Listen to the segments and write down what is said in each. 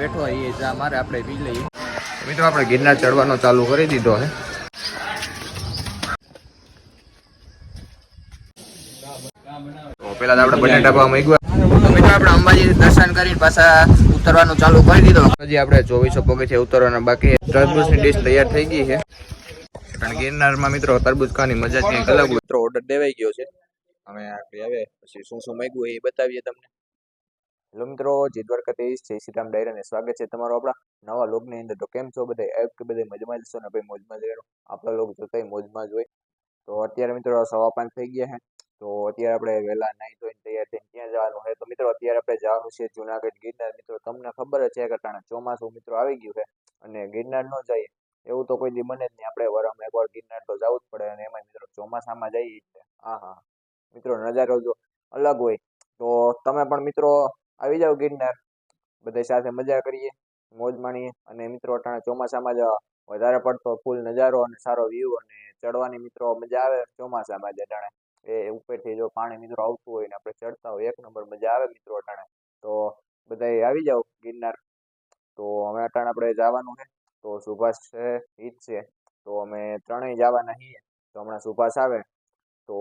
બેઠો એ ચા આપણે પી લઈએ. મિત્રો, આપણે ગિરનાર ચડવાનો ચાલુ કરી દીધો હે. પેલા તો આપણે અંબાજી દર્શન કરીને પાછા ઉતરવાનું ચાલુ કરી દીધો. હજી આપણે ચોવીસો પગથિયા ઉતરવાના બાકી તરબૂચની ડિશ તૈયાર થઈ ગઈ છે. કારણ ગિરનારમાં મિત્રો, તરબૂચ ખાવાની મજા કંઈક અલગ. મિત્રો ઓર્ડર દેવાઈ ગયો છે. અમે પછી શું શું માંગ્યું એ બતાવીએ તમને. હેલો મિત્રો જે દ્વારકા તેવીસ છે સીતારામ ડાયરાને સ્વાગત છે તમારો આપણા નવા લોગની અંદર. તો કેમ છો બધા? એપ કે બધા મજામાં જ છો ને? ભાઈ મોજમાં જ રહો આપણા લોક જોતાય મોજમાં જ હોય. તો અત્યારે મિત્રો સવા પાંચ થઈ ગયા છે. તો અત્યારે આપણે વહેલા નાહી ધોઈને તૈયાર થઈને ત્યાં જવાનું છે. તો મિત્રો અત્યારે આપણે જવાનું છે જુનાગઢ ગિરનાર. મિત્રો તમને ખબર જ છે કે અટાણે ચોમાસું મિત્રો આવી ગયું છે અને ગિરનાર ન જઈએ. એવું તો કોઈ દી બને જ નહીં. આપણે વરમાં એકવાર ગિરનાર તો જવું જ પડે અને એમાં મિત્રો ચોમાસામાં જઈએ એટલે હા હા. મિત્રો નજારો જો અલગ હોય. તો તમે પણ મિત્રો આવી જાઓ ગિરનાર. બધા સાથે મજા કરીએ, મોજ માણીએ અને મિત્રો અટાણે ચોમાસામાં જ વધારે પડતો ફૂલ નજારો અને સારો વ્યૂ અને ચડવાની મિત્રો મજા આવે ચોમાસામાં જ અટાણે. એ ઉપરથી જો પાણી મિત્રો આવતું હોય ને આપણે ચડતા હોય, એક નંબર મજા આવે મિત્રો અટાણે. તો બધા આવી જાઓ ગિરનાર. તો હવે અટાણે આપણે જવાનું છે. તો સુભાષ છે હિત છે. તો અમે ત્રણેય જવાના છીએ. તો હમણાં સુભાષ આવે. તો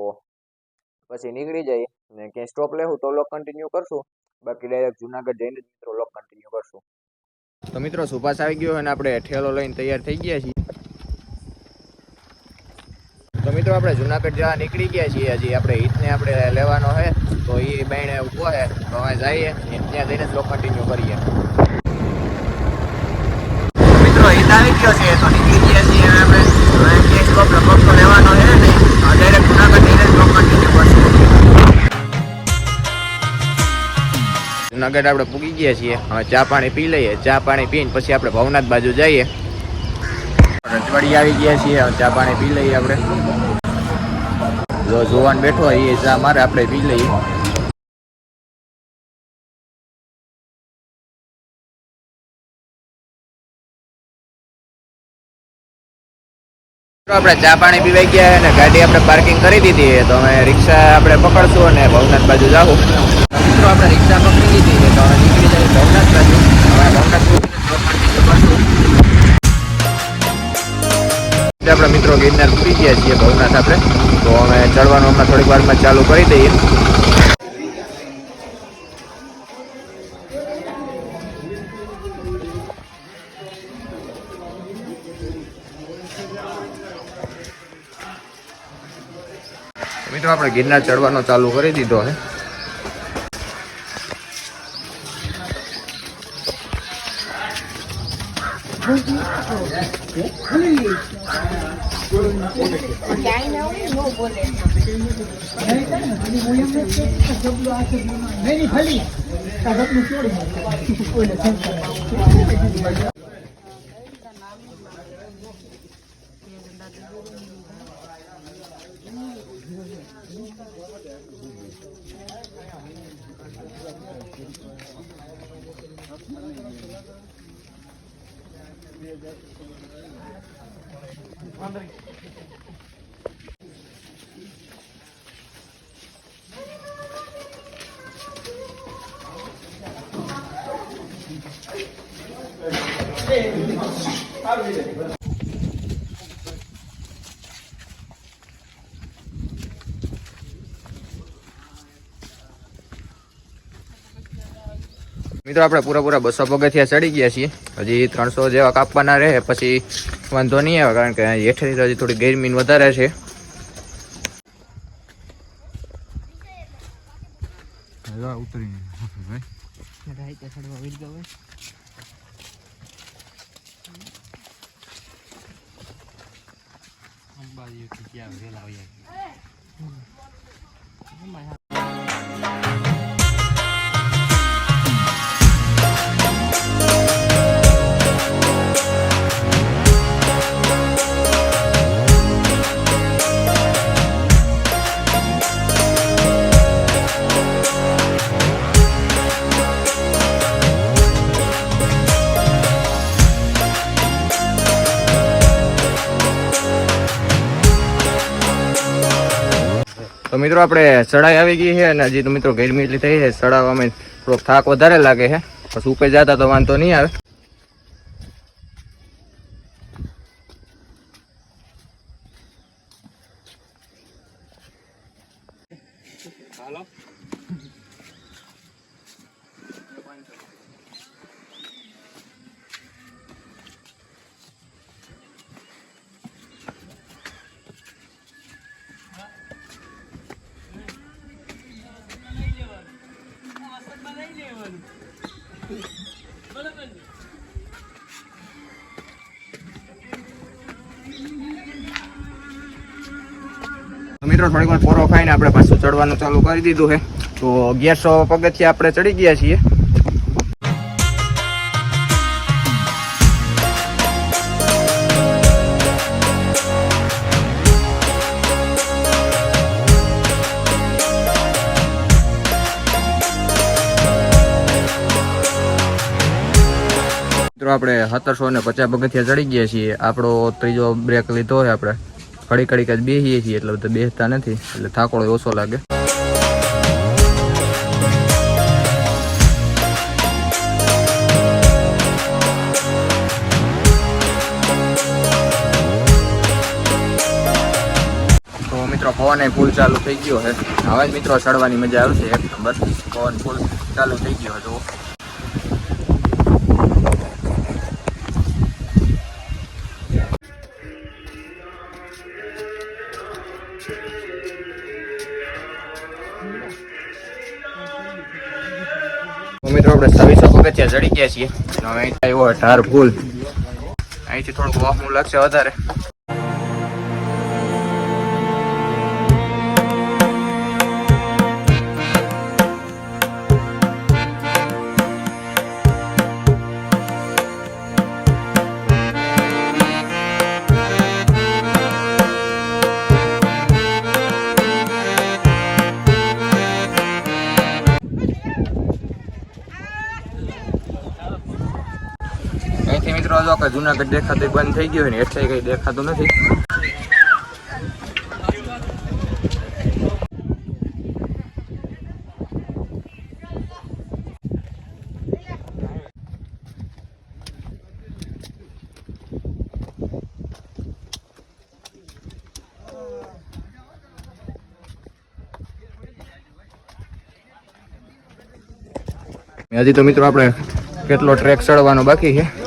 પછી નીકળી જઈએ ને ક્યાંય સ્ટોપ લેવું તો લોક કન્ટિન્યુ કરશું. બાકી ડાયરેક્ટ જુનાગઢ જઈને મિત્રો લોક કન્ટિન્યુ કરશું. તો મિત્રો સુભાષ આવી ગયો અને આપણે ઠેલો લઈને તૈયાર થઈ ગયા છીએ. તો મિત્રો આપણે જુનાગઢ જવા નીકળી ગયા છીએ. હજી આપણે હિતને આપણે લેવાનો છે, તો એ બેને ઊભો છે. તો હવે જઈએ ત્યાં જઈને જ લોક કન્ટિન્યુ કરીએ. મિત્રો હિત આવી ગયો છે, તો નીકળી ગયા છીએ. જુનાગઢ આપણે પૂગી ગયા છીએ. હવે ચા પાણી પી લઈએ. ચા પાણી પીને પછી આપણે ભવનાથ બાજુ જઈએ. રજવાડી આવી ગયા છીએ. હવે ચા પાણી પી લઈએ આપણે. જો જોવાન બેઠો એ ચા મારે આપણે પી લઈએ. આપણે ચા પાણી પીવાઈ ગયા અને ગાડી આપણે પાર્કિંગ કરી દીધી તો અમે રિક્ષા આપણે પકડશું અને ભવનાથ બાજુ જાવું મિત્રો, આપણે રિક્ષા પકડી હવે આપણે મિત્રો ગિરનાર પૂરી ગયા છીએ ભવનાથ આપણે તો અમે ચડવાનું હમણાં થોડીક વારમાં ચાલુ કરી દઈએ મિત્રો આપણે ગિરનાર ચડવાનો ચાલુ કરી દીધો છે મેની ફલી કાગળનું છોડી કોઈને Andrei. મિત્રો આપણે પૂરા પૂરા બસો પગથિયા ચડી ગયા છીએ. હજી ત્રણસો જેવા કાપવાના રહે પછી વાંધો નહીં આવે કારણ કે હેઠળથી તો હજી થોડી ગરમી વધારે છે. บอยอยู่ที่เกี่ยวที่เราอย่าง મિત્રો આપણે ચડાઈ આવી ગઈ છે અને હજી તો મિત્રો ગરમી એટલી થઈ છે ચડાવવામાં થોડોક થાક વધારે લાગે છે. પછી ઉપર જતા તો વાંધો નહીં આવે. તો મિત્રો, થોડીક વાર પોરો ખાઈને આપણે પાછું ચડવાનું ચાલુ કરી દીધું છે. તો અગિયારસો પગથિયા આપણે ચડી ગયા છીએ. મિત્રો, આપણે સત્તરસો ને પચાસ પગથિયા ચડી ગયા છીએ. આપણો ત્રીજો બ્રેક લીધો હોય આપણે. કડી ઘડી જ બેસીએ છીએ એટલે બધા બેસતા નથી, એટલે થાકોડો ઓછો લાગે. મિત્રો, પવન ફૂલ ચાલુ થઈ ગયો છે. હવે મિત્રો ચડવાની મજા આવશે, એક નંબર. પવન ફૂલ ચાલુ થઈ ગયો છે પગથિયા ચડી ગયા છીએ. અહીંથી થોડુંક વાહનું લાગશે વધારે. જુનાગઢ દેખાતું બંધ થઈ ગયું હોય ને, એટલે કઈ દેખાતું નથી. હજી તો મિત્રો આપણે કેટલો ટ્રેક ચડવાનો બાકી છે.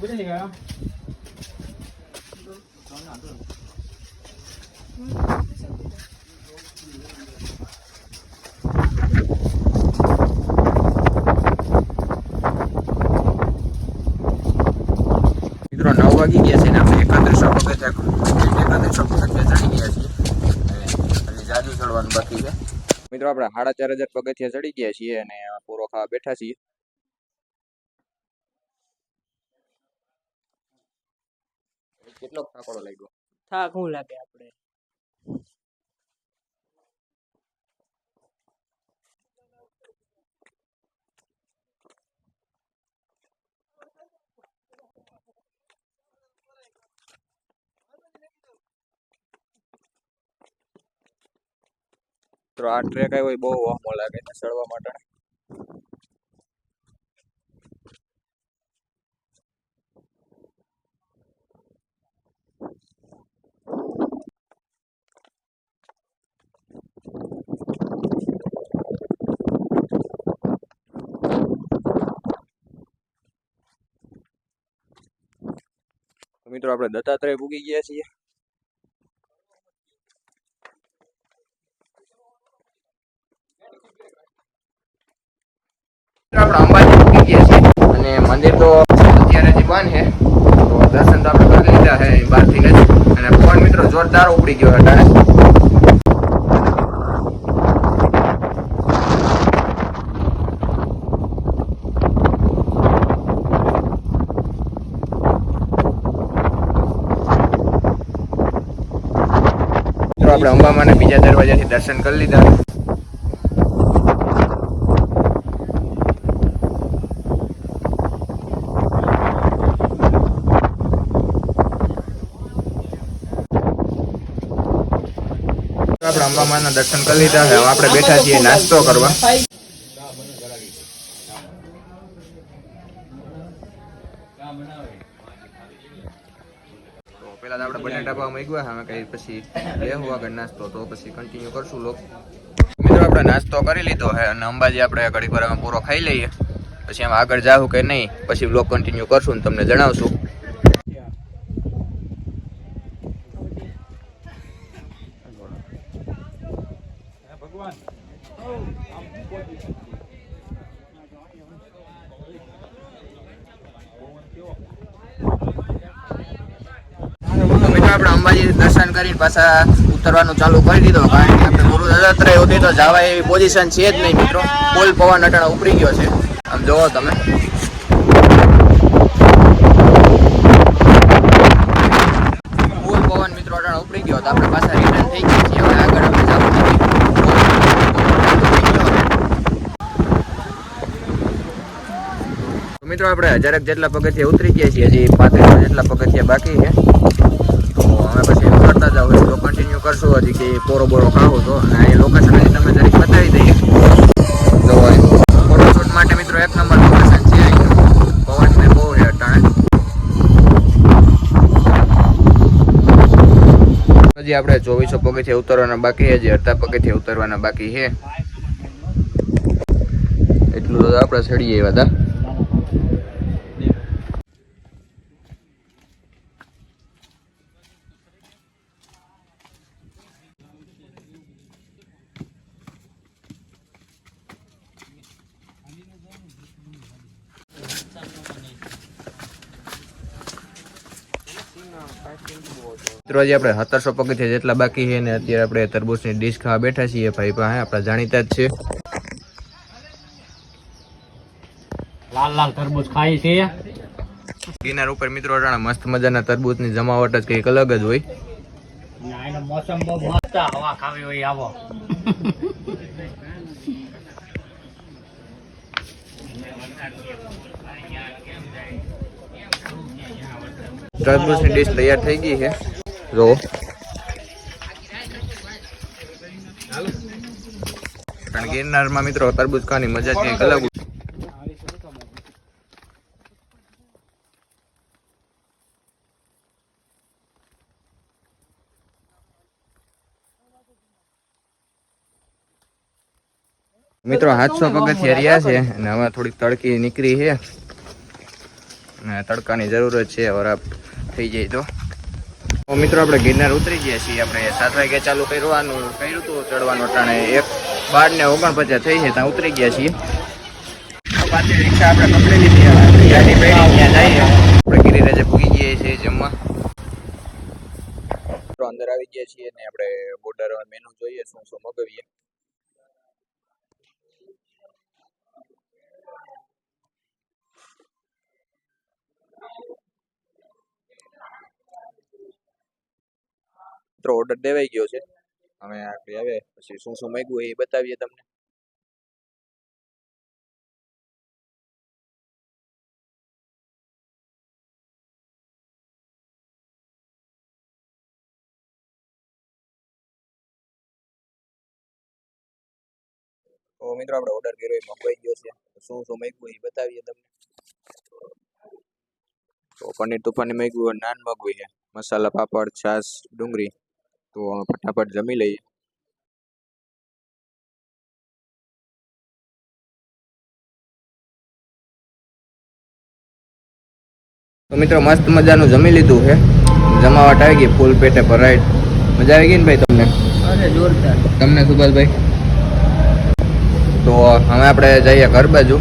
不是你们啊。મિત્રો, નવ વાગી ગયા છે ને આપણે એકત્રીસો પગથિયા એકત્રીસો પગથિયા ચડી ગયા છીએ. અને જાજુ ચડવાનું બાકી છે. મિત્રો, આપણે સાડા ચાર હજાર પગથિયા ચડી ગયા છીએ અને પૂરો ખાવા બેઠા છીએ. કેટલો થાકોડો લાગ્યો? થાક હું લાગે આપણે? મિત્રો આ ટ્રેક આવ્યો બહુ વામો લાગે ને ચડવા માટે તો મિત્રો આપણે દત્તાત્રેય પૂગી ગયા છીએ. અંબાજી પૂગી ગયા છીએ અને મંદિર તો અત્યારે જે બંધ છે, તો દર્શન તો આપણે કરી લીધા છે બહારથી નજીક અને ફોન મિત્રો જોરદાર ઉપડી ગયો અટાણે. આપણે અંબામાને બીજા દરવાજાથી દર્શન કરી લીધા. આપણે અંબામાના દર્શન કરી લીધા. હવે આપણે બેઠા છીએ નાસ્તો કરવા. આપણે બટેટા પાવ માંગ્યા અમે કઈ પછી લેવું આગળ નાસ્તો તો પછી કન્ટિન્યુ કરશું લોક. મિત્રો, આપણે નાસ્તો કરી લીધો હે અને અંબાજી આપણે ઘડી પર પૂરો ખાઈ લઈએ. પછી આમ આગળ જાવું કે નહીં, પછી બ્લોગ કન્ટિન્યુ કરશું ને તમને જણાવશું તો મિત્રો આપણે અંબાજી દર્શન કરીને પાછા ઉતરવાનું ચાલુ કરી દીધો. કારણ કે આપણે ગુરુ દત્તાત્રેય ઉતરી તો જવા એવી પોઝિશન છે જ નહીં મિત્રો. પોલ પવન અટાણા ઉપરી ગયો છે. આમ જોવો તમે. પોલ પવન મિત્રો અટાણા ઉપરી ગયો તો આપણે પાછા મિત્રો આપણે હજારક જેટલા પગથિયા ઉતરી ગયા છીએ. હજી પાંત્રીસો જેટલા પગથિયા બાકી છે. તો અમે પછી ઉતરતા જાવ તો કન્ટિન્યુ કરશું, હજી કે પોરો બોરો ખાવું તો અને એ લોકેશન હજી તમે જરીક બતાવી દઈએ. તો ફોટોશૂટ માટે મિત્રો એક નંબર લોકેશન છે. પવન ને બહુ છે અટાણે. હજી આપણે ચોવીસો પગેથી ઉતરવાના બાકી હજી અડધા પગેથી ઉતરવાના બાકી છે. એટલું તો આપણે ચડીએ એવા હતા મિત્રો હજી આપણે સત્તરસો પગથિયા જેટલા બાકી છે ને અત્યારે આપણે તરબૂચની ડીશ ખાવા બેઠા છીએ ભાઈ પાસે આપણા જાણીતા જ છે. લાલ લાલ તરબૂચ ખાય છે. કિનાર ઉપર મિત્રો અટાણે મસ્ત મજાના તરબૂચની જમાવટ જ કંઈક અલગ જ હોય. મોસમ બહુ મસ્ત હવા ખાવી હોય આવો. તરબૂચની ડીશ તૈયાર થઈ ગઈ છે. જો કારણ ગિરનારમાં મિત્રો તરબૂચ ખાવાની મજા જ કંઈક અલગ મિત્રો સાતસો પગથિયા રહ્યા છે અને હવે થોડીક તડકી નીકળી છે. તડકાની જરૂરત છે, વરાપ થઈ જાય તો. મિત્રો, આપણે ગિરનાર ઉતરી ગયા છીએ. આપણે સાત વાગે ચાલુ કરવાનું, કર્યું હતું ચડવાનું ટાણે. એક બાર ને ઓગણપચાસ થઈ છે, ત્યાં ઉતરી ગયા છીએ. પાછી રિક્ષા આપણે પકડી લીધી ગાડી પડી જઈએ. છીએ જમવા. અંદર આવી ગયા છીએ ને આપણે બોર્ડર મેનુ જોઈએ, શું શું મગાવીએ. મિત્રો ઓર્ડર દેવાઈ ગયો છે. અમે આવે પછી શું શું માગ્યું એ બતાવીએ તમને. તો મિત્રો આપણે ઓર્ડર કર્યો એ મંગાઈ ગયો છે. શું શું માગ્યું એ બતાવીએ તમને. તો પનીર તુફાની માંગ્યું, નાન મગવી છે. મસાલા પાપડ, છાશ, ડુંગળી. તો ફટાફટ જમી લઈએ. તો મિત્રો મસ્ત મજાનું જમી લીધું છે જમાવટ આવી ગઈ ફૂલ પેટે ભરાઈ. મજા આવી ગઈ ને ભાઈ તમને? અરે જોરદાર. તમને સુભાષભાઈ? તો હવે આપણે જઈએ ઘર બાજુ.